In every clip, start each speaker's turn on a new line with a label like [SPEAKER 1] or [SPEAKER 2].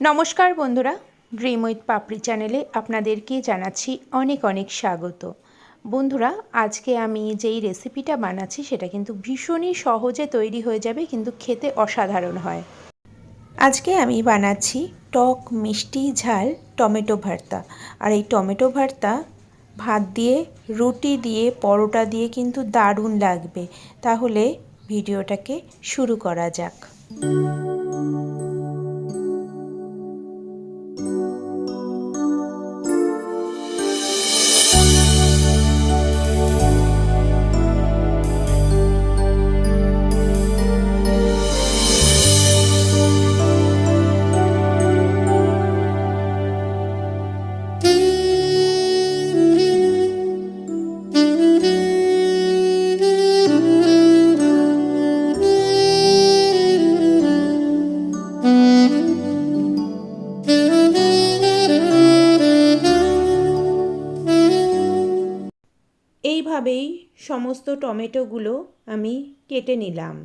[SPEAKER 1] নমস্কার বন্ধুরা dream with পাপড়ি চ্যানেলে আপনাদেরকে জানাচ্ছি অনেক অনেক স্বাগত। বন্ধুরা, আজকে আমি যেই রেসিপিটা বানাচ্ছি, সেটা কিন্তু ভীষণই সহজে তৈরি হয়ে যাবে, কিন্তু খেতে অসাধারণ হয়। আজকে আমি বানাচ্ছি টক মিষ্টি ঝাল টমেটো ভর্তা। আর এই টমেটো ভর্তা ভাত দিয়ে, রুটি দিয়ে, পরোটা দিয়ে কিন্তু দারুণ লাগবে। তাহলে ভিডিওটাকে শুরু করা যাক। এইভাবেই সমস্ত টমেটোগুলো আমি কেটে নিলাম।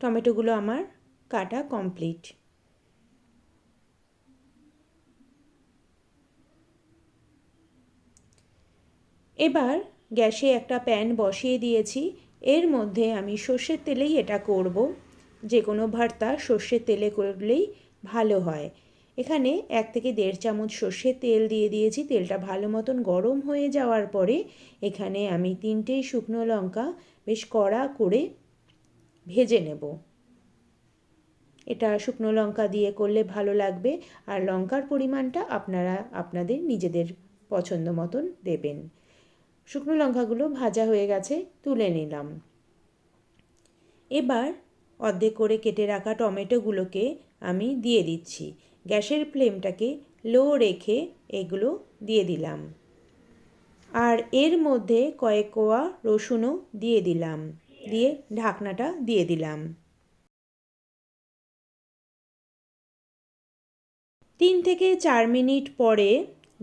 [SPEAKER 1] টমেটোগুলো আমার কাটা কমপ্লিট। এবার গ্যাসে একটা প্যান বসিয়ে দিয়েছি। এর মধ্যে আমি সর্ষের তেলেই এটা করব। যে কোনো ভর্তা সর্ষের তেলে করলেই ভালো হয়। এখানে এক থেকে দেড় চামচ সর্ষের তেল দিয়ে দিয়েছি। তেলটা ভালো মতন গরম হয়ে যাওয়ার পরে এখানে আমি তিনটেই শুকনো লঙ্কা বেশ কড়া করে ভেজে নেব। এটা শুকনো লঙ্কা দিয়ে করলে ভালো লাগবে আর লঙ্কার পরিমাণটা আপনারা আপনাদের নিজেদের পছন্দ মতন দেবেন। শুকনো লঙ্কাগুলো ভাজা হয়ে গেছে, তুলে নিলাম। এবার অর্ধেক করে কেটে রাখা টমেটোগুলোকে আমি দিয়ে দিচ্ছি। গ্যাসের ফ্লেমটাকে লো রেখে এগুলো দিয়ে দিলাম। আর এর মধ্যে কয়েক কোয়া রসুনও দিয়ে দিলাম, দিয়ে ঢাকনাটা দিয়ে দিলাম। তিন থেকে চার মিনিট পরে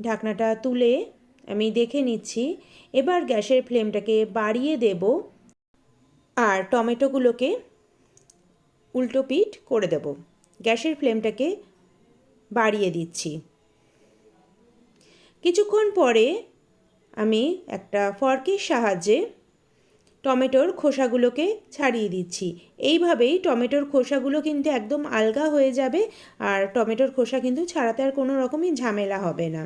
[SPEAKER 1] ঢাকনাটা তুলে আমি দেখে নিচ্ছি, এবার গ্যাসের ফ্লেমটাকে বাড়িয়ে দেব আর টমেটোগুলোকে উল্টো পিঠ করে দেব। গ্যাসের ফ্লেমটাকে বাড়িয়ে দিচ্ছি। কিছুক্ষণ পরে আমি একটা ফর্কের সাহায্যে টমেটোর খোসাগুলোকে ছাড়িয়ে দিচ্ছি। এইভাবেই টমেটোর খোসাগুলো কিন্তু একদম আলগা হয়ে যাবে আর টমেটোর খোসা কিন্তু ছাড়াতে আর কোনো রকমই ঝামেলা হবে না।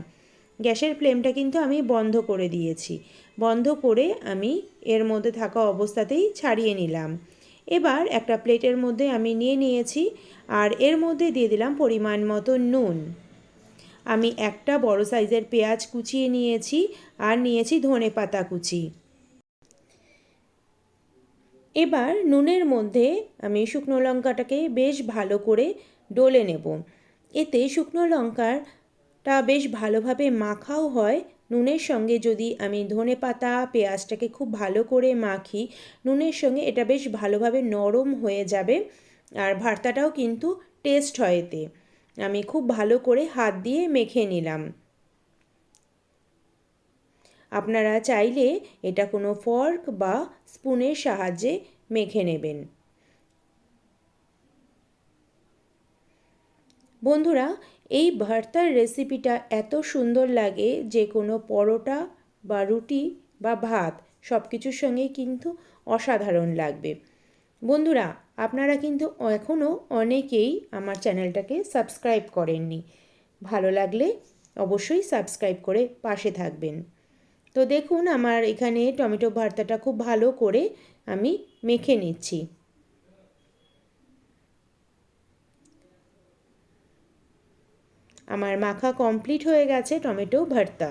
[SPEAKER 1] গ্যাসের ফ্লেমটা কিন্তু আমি বন্ধ করে দিয়েছি। বন্ধ করে আমি এর মধ্যে থাকা অবস্থাতেই ছাড়িয়ে নিলাম। এবার একটা প্লেটের মধ্যে আমি নিয়ে নিয়েছি আর এর মধ্যে দিয়ে দিলাম পরিমাণ মতো নুন। আমি একটা বড় সাইজের পেঁয়াজ কুচিয়ে নিয়েছি আর নিয়েছি ধনে পাতা কুচি। এবার নুনের মধ্যে আমি শুকনো লঙ্কাটাকে বেশ ভালো করে ডলে নেব। এতে শুকনো লঙ্কাটা বেশ ভালোভাবে মাখাও হয় নুনের সঙ্গে যদি আমি ধনে পাতা, পেঁয়াজটাকে খুব ভালো করে মাখি, নুনের সঙ্গে এটা বেশ ভালোভাবে নরম হয়ে যাবে আর ভর্তাটাও কিন্তু টেস্ট হয় এতে। আমি খুব ভালো করে হাত দিয়ে মেখে নিলাম। আপনারা চাইলে এটা কোনো ফর্ক বা স্পুনের সাহায্যে মেখে নেবেন। বন্ধুরা, এই ভর্তার রেসিপিটা এত সুন্দর লাগে যে কোনো পরোটা বা রুটি বা ভাত সব কিছুর সঙ্গে কিন্তু অসাধারণ লাগবে। বন্ধুরা, আপনারা কিন্তু এখনও অনেকেই আমার চ্যানেলটাকে সাবস্ক্রাইব করেননি। ভালো লাগলে অবশ্যই সাবস্ক্রাইব করে পাশে থাকবেন। তো দেখুন, আমার এখানে টমেটো ভর্তাটা খুব ভালো করে আমি মেখে নিচ্ছি। আমার মাখা কমপ্লিট হয়ে গেছে টমেটো ভর্তা।